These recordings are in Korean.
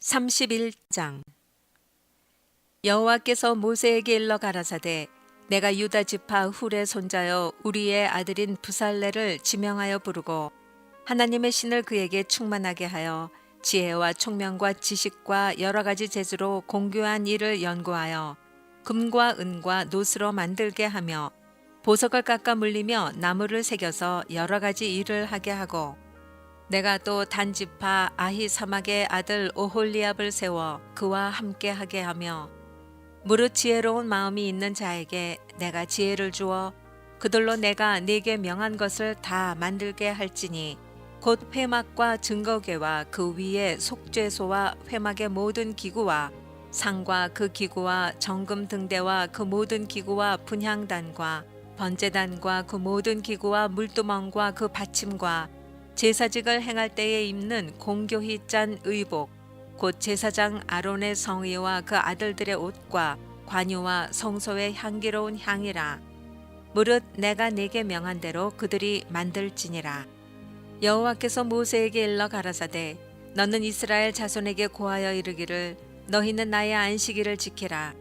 31장. 여호와께서 모세에게 일러 가라사대 내가 유다 지파 훌의 손자여 우리의 아들인 부살레를 지명하여 부르고 하나님의 신을 그에게 충만하게 하여 지혜와 총명과 지식과 여러 가지 재주로 공교한 일을 연구하여 금과 은과 노스로 만들게 하며 보석을 깎아 물리며 나무를 새겨서 여러 가지 일을 하게 하고 내가 또 단지파 아히사막의 아들 오홀리압을 세워 그와 함께 하게 하며 무릇 지혜로운 마음이 있는 자에게 내가 지혜를 주어 그들로 내가 네게 명한 것을 다 만들게 할지니 곧 회막과 증거궤와 그 위에 속죄소와 회막의 모든 기구와 상과 그 기구와 정금 등대와 그 모든 기구와 분향단과 번제단과 그 모든 기구와 물두멍과 그 받침과 제사직을 행할 때에 입는 공교히 짠 의복 곧 제사장 아론의 성의와 그 아들들의 옷과 관유와 성소의 향기로운 향이라. 무릇 내가 네게 명한 대로 그들이 만들지니라. 여호와께서 모세에게 일러 가라사대 너는 이스라엘 자손에게 고하여 이르기를 너희는 나의 안식일을 지키라.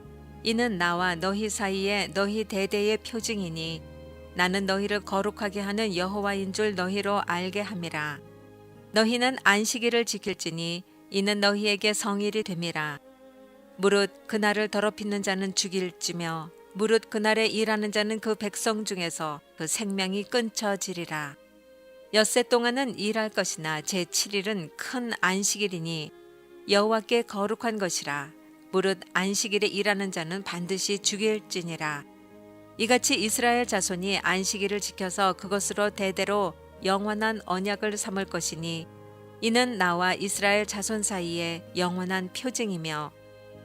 이는 나와 너희 사이에 너희 대대의 표징이니 나는 너희를 거룩하게 하는 여호와인 줄 너희로 알게 함이라. 너희는 안식일을 지킬지니 이는 너희에게 성일이 됨이라. 무릇 그날을 더럽히는 자는 죽일지며 무릇 그날에 일하는 자는 그 백성 중에서 그 생명이 끊쳐지리라. 엿새 동안은 일할 것이나 제 7일은 큰 안식일이니 여호와께 거룩한 것이라. 무릇 안식일에 일하는 자는 반드시 죽일지니라. 이같이 이스라엘 자손이 안식일을 지켜서 그것으로 대대로 영원한 언약을 삼을 것이니 이는 나와 이스라엘 자손 사이에 영원한 표징이며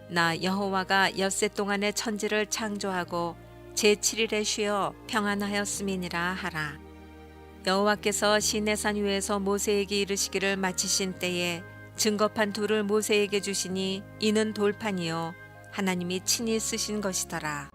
나 여호와가 엿새 동안의 천지를 창조하고 제7일에 쉬어 평안하였음이니라 하라. 여호와께서 시내산 위에서 모세에게 이르시기를 마치신 때에 증거판 둘을 모세에게 주시니 이는 돌판이요 하나님이 친히 쓰신 것이더라.